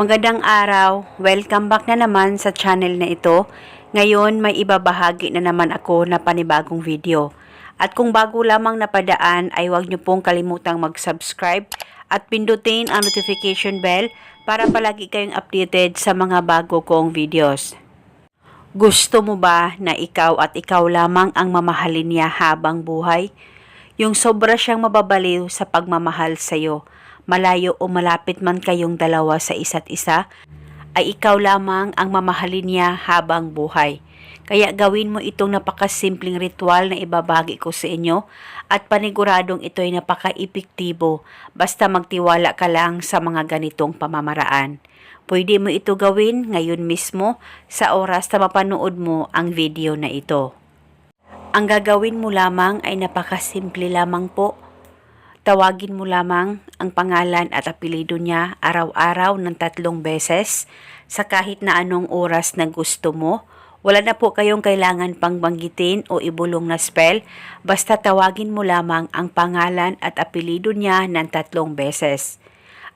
Magandang araw, welcome back na naman sa channel na ito. Ngayon may ibabahagi na naman ako na panibagong video. At kung bago lamang napadaan ay huwag niyo pong kalimutang mag-subscribe at pindutin ang notification bell para palagi kayong updated sa mga bago kong videos. Gusto mo ba na ikaw at ikaw lamang ang mamahalin niya habang buhay? Yung sobra siyang mababaliw sa pagmamahal sa'yo, malayo o malapit man kayong dalawa sa isa't isa, ay ikaw lamang ang mamahalin niya habang buhay. Kaya gawin mo itong napakasimpleng ritual na ibabagi ko sa inyo at paniguradong ito ay napaka-epektibo basta magtiwala ka lang sa mga ganitong pamamaraan. Pwede mo ito gawin ngayon mismo sa oras na mapanood mo ang video na ito. Ang gagawin mo lamang ay napakasimple lamang po. Tawagin mo lamang ang pangalan at apelido niya araw-araw ng tatlong beses sa kahit na anong oras na gusto mo. Wala na po kayong kailangan pang banggitin o ibulong na spell, basta tawagin mo lamang ang pangalan at apelido niya ng tatlong beses.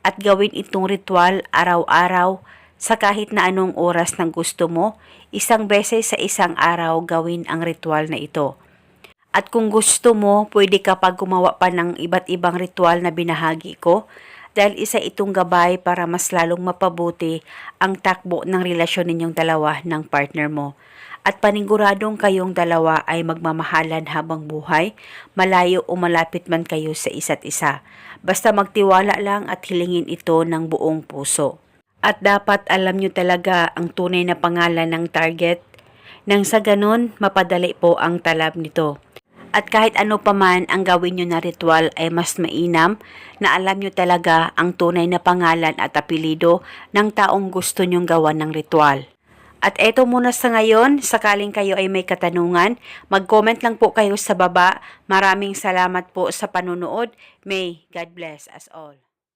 At gawin itong ritual araw-araw sa kahit na anong oras ng gusto mo, isang beses sa isang araw gawin ang ritual na ito. At kung gusto mo, pwede ka pa gumawa pa ng iba't ibang ritual na binahagi ko dahil isa itong gabay para mas lalong mapabuti ang takbo ng relasyon ninyong dalawa ng partner mo. At paniguradong kayong dalawa ay magmamahalan habang buhay, malayo o malapit man kayo sa isa't isa. Basta magtiwala lang at hilingin ito ng buong puso. At dapat alam nyo talaga ang tunay na pangalan ng target nang sa ganun mapadali po ang talab nito. At kahit ano pa man ang gawin nyo na ritual ay mas mainam na alam nyo talaga ang tunay na pangalan at apelido ng taong gusto nyong gawan ng ritual. At eto muna sa ngayon, sakaling kayo ay may katanungan, mag-comment lang po kayo sa baba. Maraming salamat po sa panunood. May God bless us all.